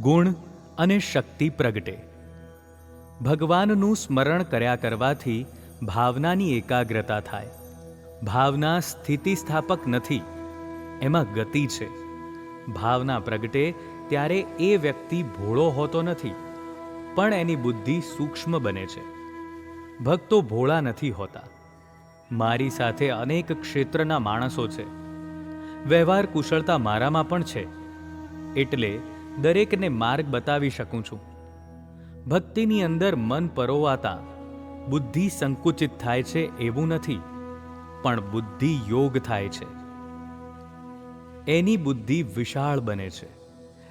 ગુણ અને શક્તિ પ્રગટે. ભગવાનનું સ્મરણ કર્યા કરવાથી ભાવનાની એકાગ્રતા થાય. ભાવના સ્થિતિસ્થાપક નથી, એમાં ગતિ છે. ભાવના પ્રગટે ત્યારે એ વ્યક્તિ ભોળો હોતો નથી, પણ એની બુદ્ધિ સૂક્ષ્મ બને છે. ભક્તો ભોળા નથી હોતા. મારી સાથે અનેક ક્ષેત્રના માણસો છે. વ્યવહાર કુશળતા મારામાં પણ છે. એટલે દરેકને માર્ગ બતાવી શકું છું. ભક્તિની અંદર મન પરોવાતા, બુદ્ધિ સંકુચિત થાય છે એવું નથી, પણ બુદ્ધિ યોગ થાય છે. એની બુદ્ધિ વિશાળ બને છે.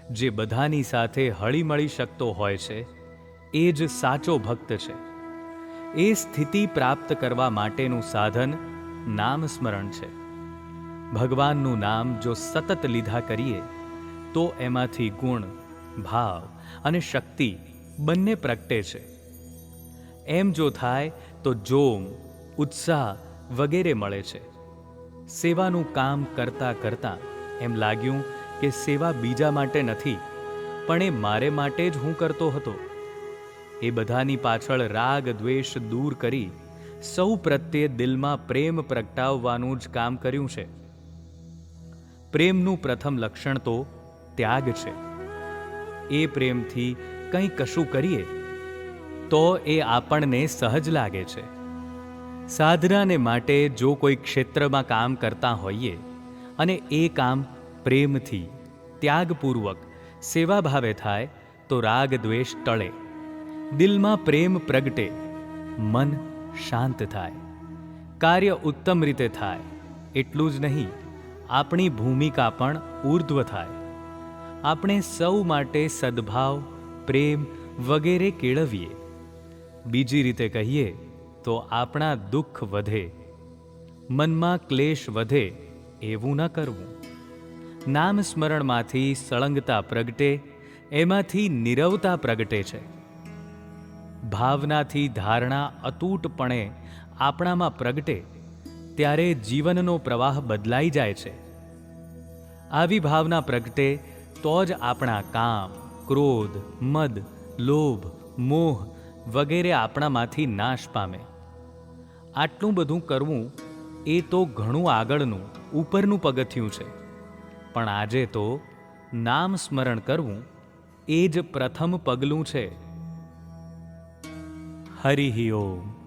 જે બધાની સાથે હળીમળી શકતો હોય છે, એ જ સાચો ભક્ત છે. એ સ્થિતિ પ્રાપ્ત કરવા માટેનું સાધન નામ સ્મરણ છે. ભગવાનનું નામ જો સતત લીધા કરીએ તો એમાંથી ગુણ, ભાવ અને શક્તિ બંને પ્રગટે છે. એમ જો થાય તો જોમ, ઉત્સાહ વગેરે મળે છે. સેવાનું કામ કરતા કરતા એમ લાગ્યું કે સેવા બીજા માટે નથી, પણ એ મારે માટે જ હું કરતો હતો. એ બધાની પાછળ રાગ દ્વેષ દૂર કરી સૌ પ્રત્યે દિલમાં પ્રેમ પ્રગટાવવાનું જ કામ કર્યું છે. પ્રેમનું પ્રથમ લક્ષણ તો ત્યાગ છે. એ પ્રેમથી કંઈ કશું કરીએ, તો એ આપણને સહજ લાગે છે. સાધનાને માટે જો કોઈ ક્ષેત્રમાં કામ કરતા હોઈએ, અને એ કામ પ્રેમથી, ત્યાગપૂર્વક, સેવાભાવે થાય, તો રાગ દ્વેષ ટળે. દિલમાં પ્રેમ પ્રગટે, મન શાંત થાય. કાર્ય ઉત્તમ રીતે થાય, એટલું જ નહીં, આપણી ભૂમિકા પણ ઉર્ધ્વ થાય. આપણે સૌ માટે સદભાવ, પ્રેમ વગેરે કેળવીએ. બીજી રીતે કહીએ તો આપણા દુઃખ વધે, મનમાં ક્લેશ વધે એવું ન કરવું. નામ સ્મરણમાંથી સળંગતા પ્રગટે, એમાંથી નિરવતા પ્રગટે છે. ભાવનાથી ધારણા અતૂટપણે આપણામાં પ્રગટે, ત્યારે જીવનનો પ્રવાહ બદલાઈ જાય છે. આવી ભાવના પ્રગટે તો જ આપણા કામ, ક્રોધ, મદ, લોભ, મોહ વગેરે આપણામાંથી નાશ પામે. આટલું બધું કરવું એ તો ઘણું આગળનું, ઉપરનું પગથિયું છે. પણ આજે તો નામ સ્મરણ કરવું એ જ પ્રથમ પગલું છે. હરિ ઓમ.